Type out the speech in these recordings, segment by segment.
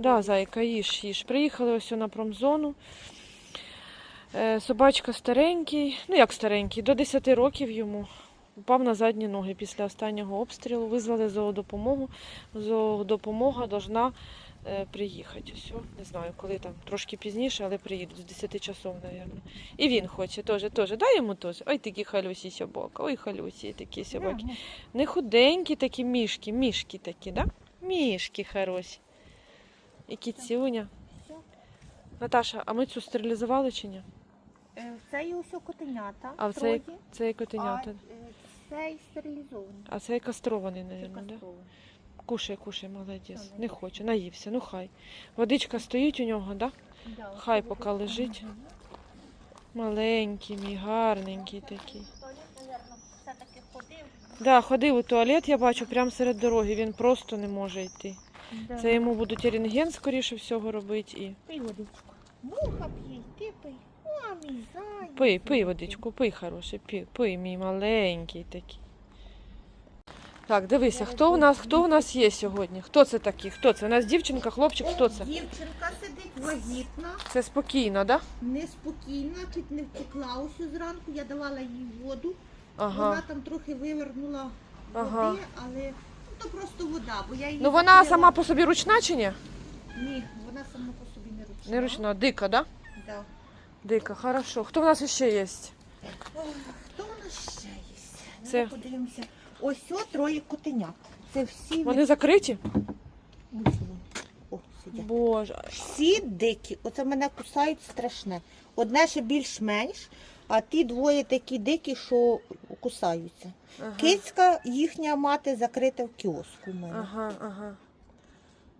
Да, зайка, їж, їж. Приїхали ось на промзону. Е, Собачка старенький, ну як старенький, до 10 років йому. Упав на задні ноги після останнього обстрілу. Визвали зоодопомогу. Зоодопомога должна е, приїхати. Все, не знаю, коли там, трошки пізніше, але приїдуть з 10 часов, мабуть. І він хоче теж, теж. Дай йому теж. Ой, такі халюсі собака, ой, халюсі такі собаки. Не худенькі такі мішки, мішки такі, да? Мішки хороші. І кіцюня. Наташа, а ми цю стерилізували чи ні? Е, Це і усе котенята. А в цей- троє, Це і котенята. А е, цей стерилізований. А це і кастрований, Чи мабуть, да? кастрований. Кушай, кушай, молодець. Не хоче, наївся, ну хай. Водичка стоїть у нього, да? Да, Хай оце поки буде. лежить. Мгм. Маленький, мій, гарненький такий. Туалет, мабуть, все-таки ходив. Да, ходив у туалет, я бачу, прямо серед дороги. Він просто не може йти. Да. Це йому будуть рентген, скоріше всього, робити. І... Пий водичку. Муха п'є, ти пий. О, мій зайчик. Пий, пий водичку, пий хороший, пий, пий, мій маленький такий. Так, дивися, хто у нас, хто у нас є сьогодні? Хто це такий? Хто це? У нас дівчинка, хлопчик, хто це? Дівчинка сидить вагітна, Це спокійно, да? неспокійна, чуть не втекла ось зранку. Я давала їй воду. Ага. Вона там трохи вивернула води, Ага. але то просто вода, бо я її Ну вона закрила. сама по собі ручна чи ні? Ні, вона сама по собі не ручна. Не ручна, дика, да? Да. Дика, хорошо. Хто в нас ще є? Хто у нас ще є? Це- Це... Подивимося. Ось о, троє котенят. Це всі Вони закриті? від-. О, сидять. Боже. Всі дикі. Оце мене кусають страшне. Одне ще більш-менш, а ті двоє такі дикі, що кусаються. Ага. Кицька, їхня мати закрита в кіоску в мене. Ага, ага.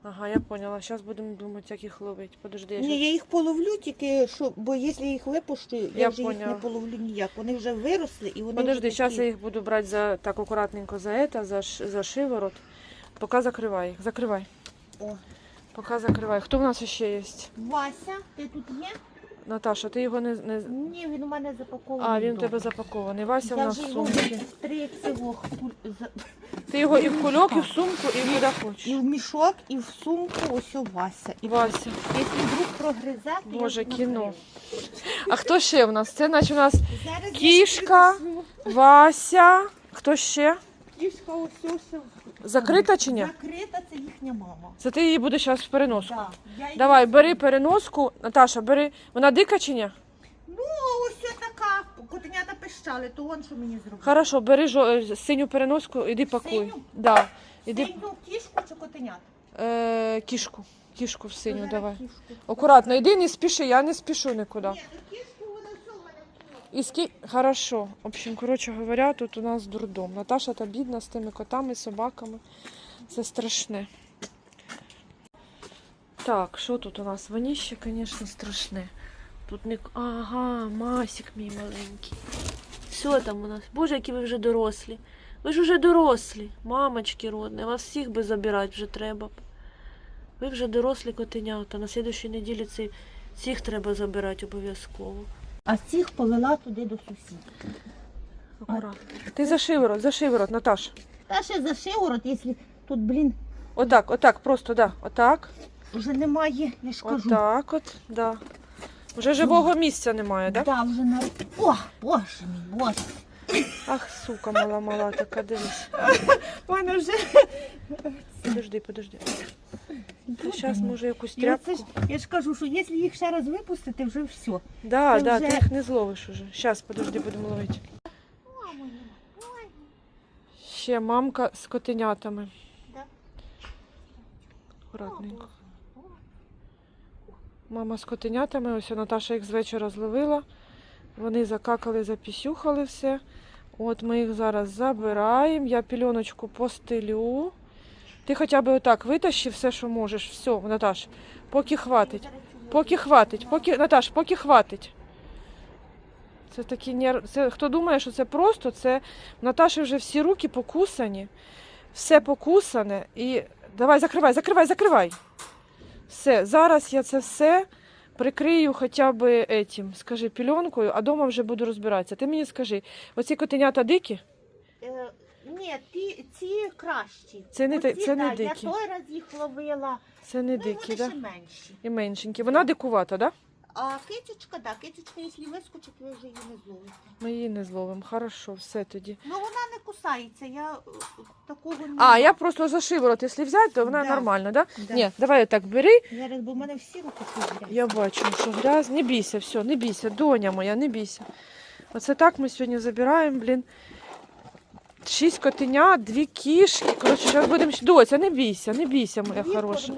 Ага, я поняла. Зараз будемо думати, як їх ловити. Подожди, я Ні, щас... я їх половлю тільки, що, бо якщо я їх випущу, я, Я вже їх поняла. не половлю ніяк. Вони вже виросли і вони Подожди, вже зараз такі... я їх буду брати за так акуратненько за это, за, ш- за шиворот. Поки закривай їх. Закривай. О. Поки закривай. Хто в нас ще є? Вася, ти тут є? Наташа, ти його не. не... Ні, він у мене запакований. А, він у вдома. тебе запакований. Вася в Я нас вже в його сумці. три цього ху- за- Ти його і в кульок, і в сумку, і куди і хочеш. в мішок, і в сумку, ось у Вася. І Вася. Якщо вдруг прогризе, то Боже, я кіно. А хто ще в нас? Це наче у нас Зараз я Кішка. принесу. Вася. Хто ще? Кішка ось ось. Закрита чи ні? Закрита, це їхня мама. Це ти її будеш зараз в переноску. Да. Я її- Давай, бери переноску. Наташа, бери. Вона дика чи ні? Ну, ось така. Котенята пищали, то он що мені зробив. Хорошо, бери жо... е, синю переноску, іди пакуй. Синю? Да. Іди Синю кішку чи котенят? е, кішку. Кішку в синю, давай. Акуратно, іди, не спіши, я не спішу нікуди. Ні, ну кішку вона все в мене вкинула. І ски... Хорошо. В общем, коротше говоря, тут у нас дурдом. Наташа та бідна з тими котами, собаками. Це страшне. Так, що тут у нас? Воніще, звісно, страшне. Тут не. Ага, масік мій маленький. Що там у нас? Боже, які ви вже дорослі. Ви ж вже дорослі, мамочки родні, вас всіх би забирати вже треба. Ви вже дорослі котенята. На слідущій неділі цих треба забирати обов'язково. А цих повела туди до сусідів. Аккуратно. Ти за шиворот, за шиворот, Наташ. Та ще за шиворот, якщо тут, блін, Отак, отак, просто, да. Отак. вже немає, я ж кажу. Отак от, да. Вже живого місця немає, да? Да, вже на... О, боже мій, боже. Ах, сука, мала мала така, дивись. Вона вже... Подожди, подожди. Зараз може якусь І оце тряпку. ж, я ж кажу, що якщо їх ще раз випустити, вже все. Да, це да, вже- ти їх не зловиш уже. Зараз, подожди, будемо ловити. Ще мамка з котенятами. Да. Акуратненько. Мама з котенятами, ось Наташа їх з вечора зловила. Вони закакали, запісюхали все. От ми їх зараз забираємо. Я пільоночку постелю. Ти хоча б отак витащи все, що можеш. Все, Наташ, поки хватить. Поки хватить, поки, Наташ, поки хватить. Це такі нерв... це, Хто думає, що це просто, це Наташі вже всі руки покусані, все покусане. І давай, закривай, закривай, закривай. Все, зараз я це все прикрию хоча б етім, скажи, пільонкою, а дома вже буду розбиратися. Ти мені скажи, оці котенята дикі? Ні, ті, ці кращі. Це не Оці, це не да, дикі. Я той раз їх ловила. Це не ну, дикі, вони да? ще менші. І меншенькі. Вона дикувата, да? А китючка, да, китючка, якщо вискочить, ви вже її не зловите. Ми її не зловимо. Хорошо, все тоді. Ну вона не кусається, я е, такого не А, я просто за шиворот, якщо взяти, то вона Да. нормальна, да? Да. Ні, давай так бери. Зараз, бо в мене всі руки грязні. Я бачу, що грязь. Не бійся, все, не бійся, доня моя, не бійся. Оце так ми сьогодні забираємо, блін. Шість котенят, дві кішки. Коротше, зараз будемо. Доця, не бійся, не бійся, моя хороша.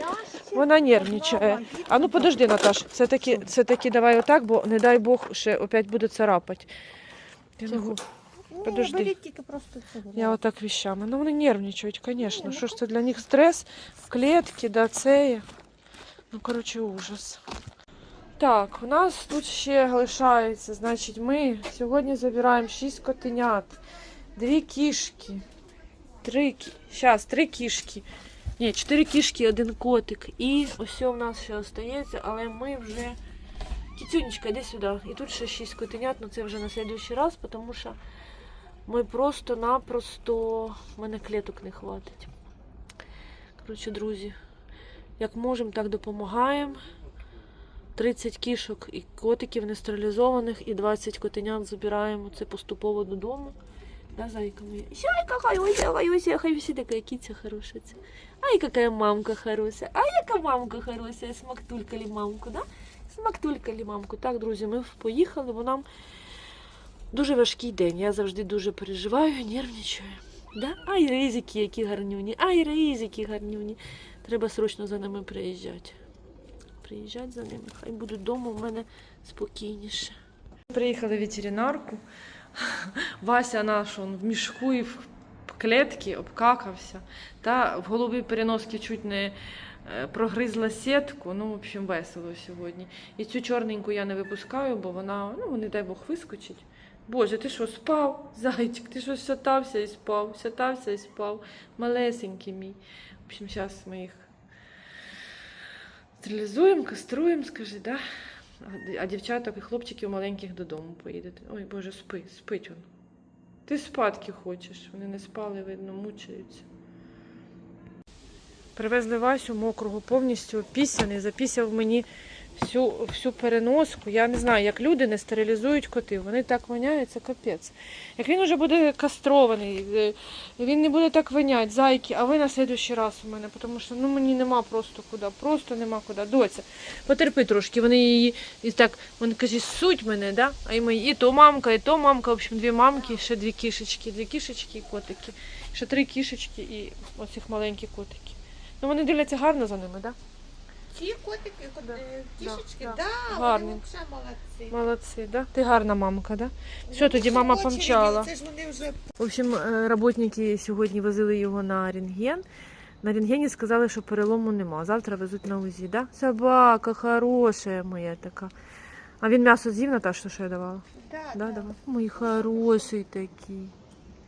Вона нервничає. А ну подожди, Наташ, це таки, це таки давай отак, бо не дай Бог, ще опять буде царапати. Я, не Чого? Подожди. тільки просто цього. я отак віщами. Ну вони нервничають, звісно. ну, Що ж це для них стрес в клітці, да, це. є. Ну, коротше, ужас. Так, у нас тут ще лишається. Значить, ми сьогодні забираємо 6 котенят, дві кішки, три, зараз, три кішки. Ні, чотири кішки, один котик. І ось у нас ще залишається, але ми вже. Кіцюнечка, йди сюди. І тут ще 6 котенят, але це вже на следующий раз, тому що ми просто-напросто. мене клеток не хватить. Коротше, друзі, як можемо, так допомагаємо. 30 кішок і котиків нестерилізованих, і 20 котенят забираємо це поступово додому. Да, зайка моя? Зайка хорошая, хорошая, хорошая, такая киця хорошая. це. Ай, какая мамка хорошая. А яка мамка хорошая, смактулькали мамку, да? Смактулькали мамку. Так, друзі, ми поїхали, бо нам дуже важкий день. Я завжди дуже переживаю, нервничаю. Да? Ай, ризики, які гарнюні, ай, ризики гарнюні. Треба срочно за ними приїжджати. Приїжджати за ними. Хай будуть вдома у мене спокійніше. Приїхали в ветеринарку. Вася наш он в мішку і в клітці обкакався. Та в голові переноски чуть не е, прогризла сітку. Ну, в общем, весело сьогодні. І цю чорненьку я не випускаю, бо вона, ну, не дай Бог, вискочить. Боже, ти що, спав? Зайчик, ти що сятався і спав, сятався і спав. Малесенький мій. В общем, зараз ми їх стерилізуємо, каструємо, скажи, да? А- дівчаток і хлопчиків маленьких додому поїдете. Ой, Боже, спи, спить он. Ти спадки хочеш. Вони не спали, видно, мучаються. Привезли Васю мокрого, повністю пісяний, запісяв мені всю, всю переноску. Я не знаю, як люди не стерилізують котів. Вони так воняють, це капець. Як він вже буде кастрований, е, він не буде так воняти, зайки, а ви на следующий раз у мене, тому що ну, мені нема просто куди, просто нема куди. Доця, потерпи трошки, вони її і так, вони каже, суть мене, да? а і, мої, і то мамка, і то мамка, в общем, дві мамки, ще дві кішечки, дві кішечки і котики. Ще три кішечки і оцих маленькі котики. Ну вони дивляться гарно за ними, так? Ці котики, кот- Да, е, да, кішечки, да. да, Гарні. вони взагалі молодці. Молодці, да? Ти гарна мамка, да? Все, тоді всі мама очереді, помчала. Це ж вони вже В общем, е, роботники сьогодні возили його на рентген. На рентгені сказали, що перелому нема. Завтра везуть на УЗІ, да? Собака хороша моя така. А він м'ясо з'їв, Наташ, що я давала? да, Да, да. давай. Мой хороший такий.